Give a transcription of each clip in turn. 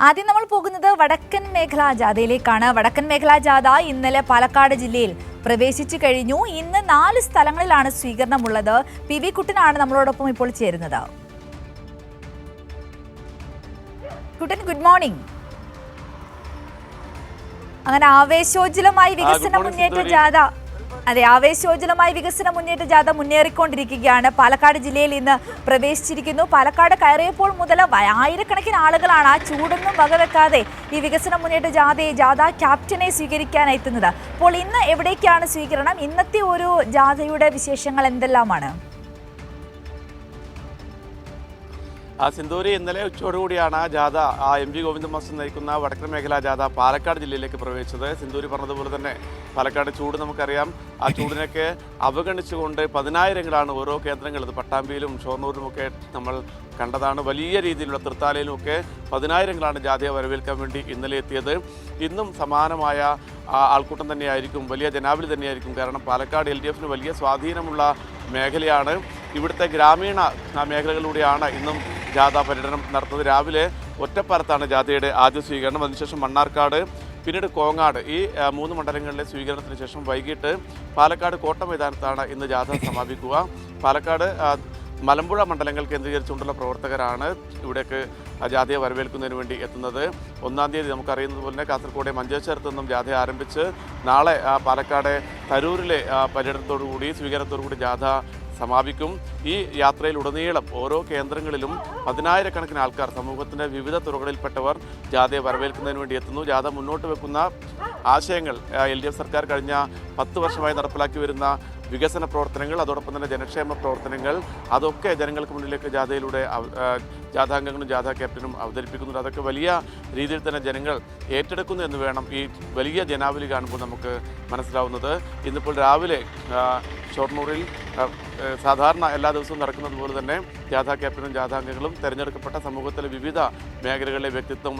ആദ്യം നമ്മൾ പോകുന്നത് വടക്കൻ മേഖലാ ജാഥയിലേക്കാണ്. വടക്കൻ മേഖലാ ജാഥ ഇന്നലെ പാലക്കാട് ജില്ലയിൽ പ്രവേശിച്ചു കഴിഞ്ഞു. ഇന്ന് നാല് സ്ഥലങ്ങളിലാണ് സ്വീകരണമുള്ളത്. പി വി കുട്ടനാണ് നമ്മളോടൊപ്പം ഇപ്പോൾ ചേരുന്നത്. കുട്ടൻ ഗുഡ് മോർണിംഗ് അങ്ങനെ ആവേശോജ്വലമായി വികസന മുന്നേറ്റ. ജാഥ. അതെ ആവേശോജ്വലമായി വികസന മുന്നേറ്റ ജാഥ മുന്നേറിക്കൊണ്ടിരിക്കുകയാണ്. പാലക്കാട് ജില്ലയിൽ ഇന്ന് പ്രവേശിച്ചിരിക്കുന്നു. പാലക്കാട് കയറിയപ്പോൾ മുതൽ ആയിരക്കണക്കിന് ആളുകളാണ് ആ ചൂടൊന്നും വകവെക്കാതെ ഈ വികസന മുന്നേറ്റ ജാഥയെ ജാഥ ക്യാപ്റ്റനെ സ്വീകരിക്കാൻ എത്തുന്നത് അപ്പോൾ ഇന്ന് എവിടേക്കാണ് സ്വീകരണം? ഇന്നത്തെ ഒരു ജാഥയുടെ വിശേഷങ്ങൾ എന്തെല്ലാമാണ്? ആ സിന്ദൂരി ഇന്നലെ ഉച്ചയോടുകൂടിയാണ് ജാഥ ആ എം ജി ഗോവിന്ദ മാസ്റ്റർ നയിക്കുന്ന വടക്കൻ മേഖലാ ജാഥ പാലക്കാട് ജില്ലയിലേക്ക് പ്രവേശിച്ചത്. സിന്ദൂരി പറഞ്ഞതുപോലെ തന്നെ പാലക്കാട് ചൂട് നമുക്കറിയാം. ആ ചൂടിനൊക്കെ അവഗണിച്ചുകൊണ്ട് പതിനായിരങ്ങളാണ് ഓരോ കേന്ദ്രങ്ങളിൽ ഇത് പട്ടാമ്പിയിലും ഷൊർണൂരിലുമൊക്കെ നമ്മൾ കണ്ടതാണ്. വലിയ രീതിയിലുള്ള തൃത്താലയിലും ഒക്കെ പതിനായിരങ്ങളാണ് ജാഥയെ വരവേൽക്കാൻ വേണ്ടി ഇന്നലെ എത്തിയത്. ഇന്നും സമാനമായ ആൾക്കൂട്ടം തന്നെയായിരിക്കും. വലിയ ജനാവലി തന്നെയായിരിക്കും. കാരണം പാലക്കാട് എൽ ഡി എഫിന് വലിയ സ്വാധീനമുള്ള മേഖലയാണ്. ഇവിടുത്തെ ഗ്രാമീണ മേഖലകളിലൂടെയാണ് ഇന്നും ജാഥ പര്യടനം നടത്തുന്നത് രാവിലെ ഒറ്റപ്പാലത്താണ് ജാഥയുടെ ആദ്യ സ്വീകരണം. അതിനുശേഷം മണ്ണാർക്കാട് പിന്നീട് കോങ്ങാട്. ഈ മൂന്ന് മണ്ഡലങ്ങളിലെ സ്വീകരണത്തിന് ശേഷം വൈകിട്ട് പാലക്കാട് കോട്ട മൈതാനത്താണ് ഇന്ന് ജാഥ സമാപിക്കുക. പാലക്കാട് മലമ്പുഴ മണ്ഡലങ്ങൾ കേന്ദ്രീകരിച്ചുകൊണ്ടുള്ള പ്രവർത്തകരാണ് ഇവിടേക്ക് ജാഥയെ വരവേൽക്കുന്നതിന് വേണ്ടി എത്തുന്നത്. ഒന്നാം തീയതി നമുക്കറിയുന്നത് പോലെ തന്നെ കാസർഗോഡ് മഞ്ചേശ്വരത്ത് നിന്നും ജാഥ ആരംഭിച്ച് നാളെ പാലക്കാട് തരൂരിലെ പര്യടനത്തോടുകൂടി സ്വീകരണത്തോടുകൂടി കൂടി സ്വീകരണത്തോടു കൂടി ജാഥ സമാപിക്കും. ഈ യാത്രയിൽ ഉടനീളം ഓരോ കേന്ദ്രങ്ങളിലും പതിനായിരക്കണക്കിന് ആൾക്കാർ സമൂഹത്തിന്റെ വിവിധ തുറകളിൽപ്പെട്ടവർ ജാഥയെ വരവേൽക്കുന്നതിന് വേണ്ടി എത്തുന്നു. ജാഥ മുന്നോട്ട് വെക്കുന്ന ആശയങ്ങൾ എൽ സർക്കാർ കഴിഞ്ഞ പത്ത് വർഷമായി നടപ്പിലാക്കി വരുന്ന വികസന പ്രവർത്തനങ്ങൾ അതോടൊപ്പം തന്നെ ജനക്ഷേമ പ്രവർത്തനങ്ങൾ അതൊക്കെ ജനങ്ങൾക്ക് മുന്നിലേക്ക് ജാഥയിലൂടെ ജാഥാംഗങ്ങളും ജാഥാ ക്യാപ്റ്റനും അവതരിപ്പിക്കുന്നുണ്ട്. അതൊക്കെ വലിയ രീതിയിൽ തന്നെ ജനങ്ങൾ ഏറ്റെടുക്കുന്നു എന്ന് വേണം ഈ വലിയ ജനാവലി കാണുമ്പോൾ നമുക്ക് മനസ്സിലാവുന്നത്. ഇന്നിപ്പോൾ രാവിലെ ഷൊർണൂറിൽ സാധാരണ എല്ലാ ദിവസവും നടക്കുന്നത് പോലെ തന്നെ ജാഥാ ക്യാപ്റ്റനും ജാഥാംഗങ്ങളും തിരഞ്ഞെടുക്കപ്പെട്ട സമൂഹത്തിലെ വിവിധ മേഖലകളിലെ വ്യക്തിത്വം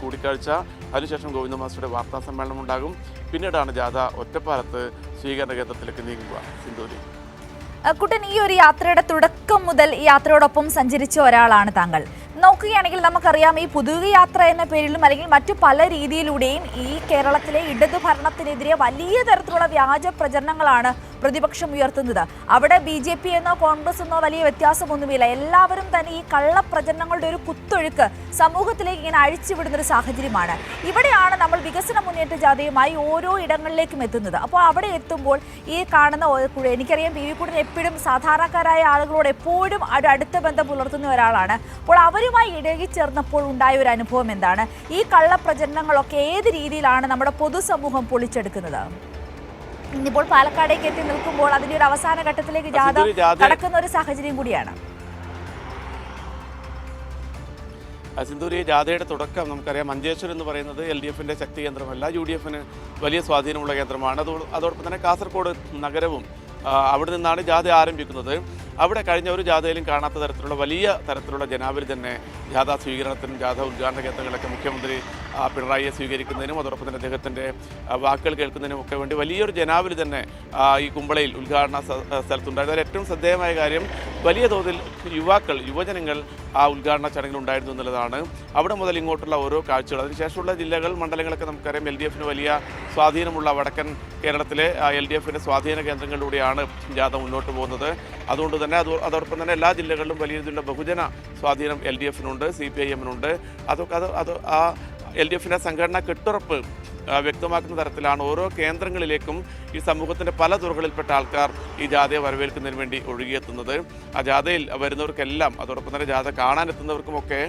കൂടിക്കാഴ്ച. അതിനുശേഷം ഗോവിന്ദ മാസ്റ്ററുടെ വാർത്താ സമ്മേളനം ഉണ്ടാകും. പിന്നീടാണ് ജാഥ ഒറ്റപ്പാലത്ത് സ്വീകരണ കേന്ദ്രത്തിലേക്ക് നീങ്ങുക. സിന്ധൂരി ആ, കുട്ടൻ ഈ ഒരു യാത്രയുടെ തുടക്കം മുതൽ യാത്രയോടൊപ്പം സഞ്ചരിച്ച ഒരാളാണ് താങ്കൾ. നോക്കുകയാണെങ്കിൽ നമുക്കറിയാം ഈ പുതുക യാത്ര എന്ന പേരിലും അല്ലെങ്കിൽ മറ്റു പല രീതിയിലൂടെയും ഈ കേരളത്തിലെ ഇടതു ഭരണത്തിനെതിരെ വലിയ തരത്തിലുള്ള വ്യാജ പ്രചരണങ്ങളാണ് പ്രതിപക്ഷം ഉയർത്തുന്നത്. അവിടെ ബി ജെ പി എന്നോ കോൺഗ്രസ് എന്നോ വലിയ വ്യത്യാസമൊന്നുമില്ല. എല്ലാവരും തന്നെ ഈ കള്ളപ്രചരണങ്ങളുടെ ഒരു കുത്തൊഴുക്ക് സമൂഹത്തിലേക്ക് ഇങ്ങനെ അഴിച്ചുവിടുന്ന ഒരു സാഹചര്യമാണ്. ഇവിടെയാണ് നമ്മൾ വികസന മുന്നേറ്റ ജാഥയുമായി ഓരോ ഇടങ്ങളിലേക്കും എത്തുന്നത്. അപ്പോൾ അവിടെ എത്തുമ്പോൾ ഈ കാണുന്ന എനിക്കറിയാം പി വി കൂടൻ എപ്പോഴും സാധാരണക്കാരായ ആളുകളോട് എപ്പോഴും അടുത്ത ബന്ധം പുലർത്തുന്ന ഒരാളാണ്. അപ്പോൾ അവരുമായി ഇടകിച്ചേർന്നപ്പോൾ ഉണ്ടായ ഒരു അനുഭവം എന്താണ്? ഈ കള്ളപ്രചരണങ്ങളൊക്കെ ഏത് രീതിയിലാണ് നമ്മുടെ പൊതുസമൂഹം പൊളിച്ചെടുക്കുന്നത്? ഇന്നിപ്പോൾ പാലക്കാടേക്ക് എത്തി നിൽക്കുമ്പോൾ അതിന്റെ ഒരു അവസാന ഘട്ടത്തിലേക്ക് ജാഥ കടക്കുന്ന ഒരു സാഹചര്യം കൂടിയാണ്. സിന്ധൂരി ജാഥയുടെ തുടക്കം നമുക്കറിയാം. മഞ്ചേശ്വരം എന്ന് പറയുന്നത് എൽ ഡി എഫിന്റെ ശക്തി കേന്ദ്രമല്ല. യു ഡി എഫിന് വലിയ സ്വാധീനമുള്ള കേന്ദ്രമാണ്. അതോ അതോടൊപ്പം തന്നെ കാസർഗോഡ് നഗരവും അവിടെ നിന്നാണ് ജാഥ ആരംഭിക്കുന്നത്. അവിടെ കഴിഞ്ഞ ഒരു ജാഥയിലും കാണാത്ത തരത്തിലുള്ള വലിയ തരത്തിലുള്ള ജനാവലി തന്നെ ജാഥ സ്വീകരണത്തിനും ജാഥ ഉദ്ഘാടന കേന്ദ്രങ്ങളൊക്കെ മുഖ്യമന്ത്രി പിണറായിയെ സ്വീകരിക്കുന്നതിനും അതോടൊപ്പം തന്നെ അദ്ദേഹത്തിന്റെ വാക്കുകൾ കേൾക്കുന്നതിനും ഒക്കെ വേണ്ടി വലിയൊരു ജനാവലി തന്നെ ഈ കുമ്പളയിൽ ഉദ്ഘാടന സ്ഥ- സ്ഥലത്തുണ്ടായിരുന്നു. അതിൽ ഏറ്റവും ശ്രദ്ധേയമായ കാര്യം വലിയ തോതിൽ യുവാക്കൾ യുവജനങ്ങൾ ആ ഉദ്ഘാടന ചടങ്ങിൽ ഉണ്ടായിരുന്നു എന്നുള്ളതാണ്. അവിടെ മുതൽ ഇങ്ങോട്ടുള്ള ഓരോ കാഴ്ചകൾ. അതിനുശേഷമുള്ള ജില്ലകൾ മണ്ഡലങ്ങളൊക്കെ നമുക്കറിയാം. എൽ ഡി എഫിന് വലിയ സ്വാധീനമുള്ള വടക്കൻ കേരളത്തിലെ എൽ ഡി എഫിന്റെ സ്വാധീന കേന്ദ്രങ്ങളിലൂടെയാണ് ജാഥ മുന്നോട്ട് പോകുന്നത്. അതുകൊണ്ട് തന്നെ അത് അതോടൊപ്പം തന്നെ എല്ലാ ജില്ലകളിലും വലിയ രീതിയിലുള്ള ബഹുജന സ്വാധീനം എൽ ഡി എഫിനുണ്ട് സി പി ഐ എമ്മിനുണ്ട്. അതൊക്കെ അത് അത് ആ എൽ ഡി എഫിന്റെ സംഘടനാ കെട്ടുറപ്പ് വ്യക്തമാക്കുന്ന തരത്തിലാണ് ഓരോ കേന്ദ്രങ്ങളിലേക്കും ഈ സമൂഹത്തിന്റെ പല തുറകളിൽപ്പെട്ട ആൾക്കാർ ഈ ജാഥയെ വരവേൽക്കുന്നതിന് വേണ്ടി ഒഴുകിയെത്തുന്നത്. ആ ജാഥയിൽ വരുന്നവർക്കെല്ലാം അതോടൊപ്പം തന്നെ ജാഥ കാണാനെത്തുന്നവർക്കുമൊക്കെ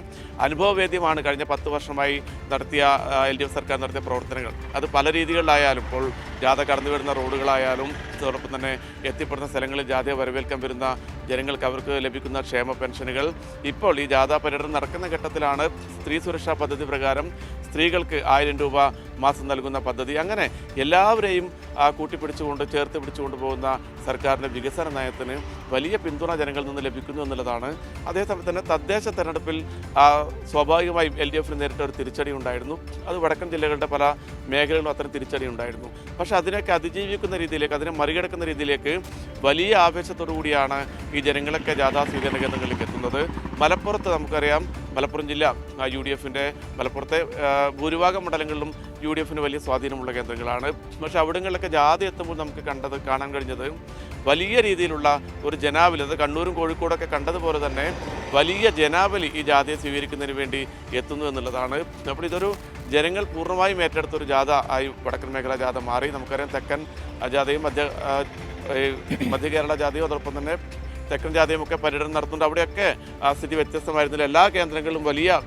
അനുഭവവേദ്യമാണ് കഴിഞ്ഞ പത്ത് വർഷമായി നടത്തിയ എൽ ഡി എഫ് സർക്കാർ നടത്തിയ പ്രവർത്തനങ്ങൾ. അത് പല രീതികളിലായാലും ഇപ്പോൾ ജാഥ കടന്നു വരുന്ന റോഡുകളായാലും അതോടൊപ്പം തന്നെ എത്തിപ്പെടുന്ന സ്ഥലങ്ങളിൽ ജാഥയെ വരവേൽക്കാൻ വരുന്ന ജനങ്ങൾക്ക് അവർക്ക് ലഭിക്കുന്ന ക്ഷേമ പെൻഷനുകൾ. ഇപ്പോൾ ഈ ജാഥാ പര്യടനം നടക്കുന്ന ഘട്ടത്തിലാണ് സ്ത്രീ സുരക്ഷാ പദ്ധതി പ്രകാരം സ്ത്രീകൾക്ക് ആയിരം രൂപ മാസം നൽകുന്ന പദ്ധതി. അങ്ങനെ എല്ലാവരെയും കൂട്ടിപ്പിടിച്ചുകൊണ്ട് ചേർത്ത് പിടിച്ചുകൊണ്ട് പോകുന്ന സർക്കാരിന്റെ വികസന നയത്തിന് വലിയ പിന്തുണ ജനങ്ങളിൽ നിന്ന് ലഭിക്കുന്നു എന്നുള്ളതാണ്. അതേസമയം തന്നെ തദ്ദേശ തെരഞ്ഞെടുപ്പിൽ സ്വാഭാവികമായും എൽ ഡി എഫിന് നേരിട്ട ഒരു തിരിച്ചടി ഉണ്ടായിരുന്നു. അത് വടക്കൻ ജില്ലകളുടെ പല മേഖലകളിലും അത്തരം തിരിച്ചടി ഉണ്ടായിരുന്നു. പക്ഷേ അതിനൊക്കെ അതിജീവിക്കുന്ന രീതിയിലേക്ക് അതിനെ മറികടക്കുന്ന രീതിയിലേക്ക് വലിയ ആവേശത്തോടു കൂടിയാണ് ഈ ജനങ്ങളൊക്കെ ജാഥാ സ്വീകരണ കേന്ദ്രങ്ങളിലേക്ക് എത്തുന്നത്. മലപ്പുറത്ത് നമുക്കറിയാം മലപ്പുറം ജില്ല യു ഡി എഫിന്റെ മലപ്പുറത്തെ ഭൂരിഭാഗം മണ്ഡലങ്ങളിലും യു ഡി എഫിന് വലിയ സ്വാധീനമുള്ള കേന്ദ്രങ്ങളാണ്. പക്ഷേ അവിടങ്ങളിലൊക്കെ ജാഥ എത്തുമ്പോൾ നമുക്ക് കണ്ടത് കാണാൻ കഴിഞ്ഞത് വലിയ രീതിയിലുള്ള ഒരു ജനാവലി അത് കണ്ണൂരും കോഴിക്കോടൊക്കെ കണ്ടതുപോലെ തന്നെ വലിയ ജനാവലി ഈ ജാഥയെ സ്വീകരിക്കുന്നതിന് വേണ്ടി എത്തുന്നു എന്നുള്ളതാണ്. അപ്പോൾ ഇതൊരു ജനങ്ങൾ പൂർണമായും ഏറ്റെടുത്ത ഒരു ജാഥ ആയി വടക്കൻ മേഖല ജാഥ മാറി. നമുക്കറിയാം തെക്കൻ ജാഥയും മധ്യ മധ്യ കേരള ജാഥയും അതോടൊപ്പം തന്നെ തെക്കൻ ജാഥയും ഒക്കെ പര്യടനം നടത്തുന്നുണ്ട്. അവിടെയൊക്കെ ആ, സ്ഥിതി വ്യത്യസ്തമായിരുന്നില്ല. എല്ലാ കേന്ദ്രങ്ങളിലും വലിയ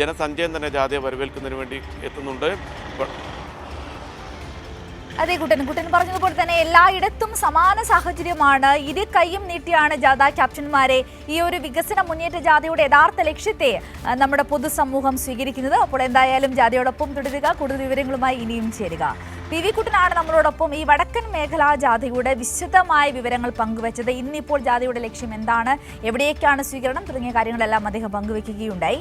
ജനസഞ്ചയം തന്നെ ജാഥയെ വരവേൽക്കുന്നതിന് വേണ്ടി എത്തുന്നുണ്ട്. അതെ കുട്ടൻ കുട്ടൻ പറഞ്ഞതുപോലെ തന്നെ എല്ലായിടത്തും സമാന സാഹചര്യമാണ്. ഇരു കൈയും നീട്ടിയാണ് ജാഥ ക്യാപ്റ്റന്മാരെ. ഈ ഒരു വികസന മുന്നേറ്റ ജാഥയുടെ യഥാർത്ഥ ലക്ഷ്യത്തെ നമ്മുടെ പൊതുസമൂഹം സ്വീകരിക്കുന്നത്. അപ്പോൾ എന്തായാലും ജാഥയോടൊപ്പം തുടരുക. കൂടുതൽ വിവരങ്ങളുമായി ഇനിയും ചേരുക. പി വി കുട്ടനാണ് നമ്മളോടൊപ്പം. ഈ വടക്കൻ മേഖലാ ജാഥയുടെ വിശദമായ വിവരങ്ങൾ പങ്കുവച്ചത്. ഇന്നിപ്പോൾ ജാഥയുടെ ലക്ഷ്യം എന്താണ്? എവിടേക്കാണ് സ്വീകരണം? തുടങ്ങിയ കാര്യങ്ങളെല്ലാം അദ്ദേഹം പങ്കുവയ്ക്കുകയുണ്ടായി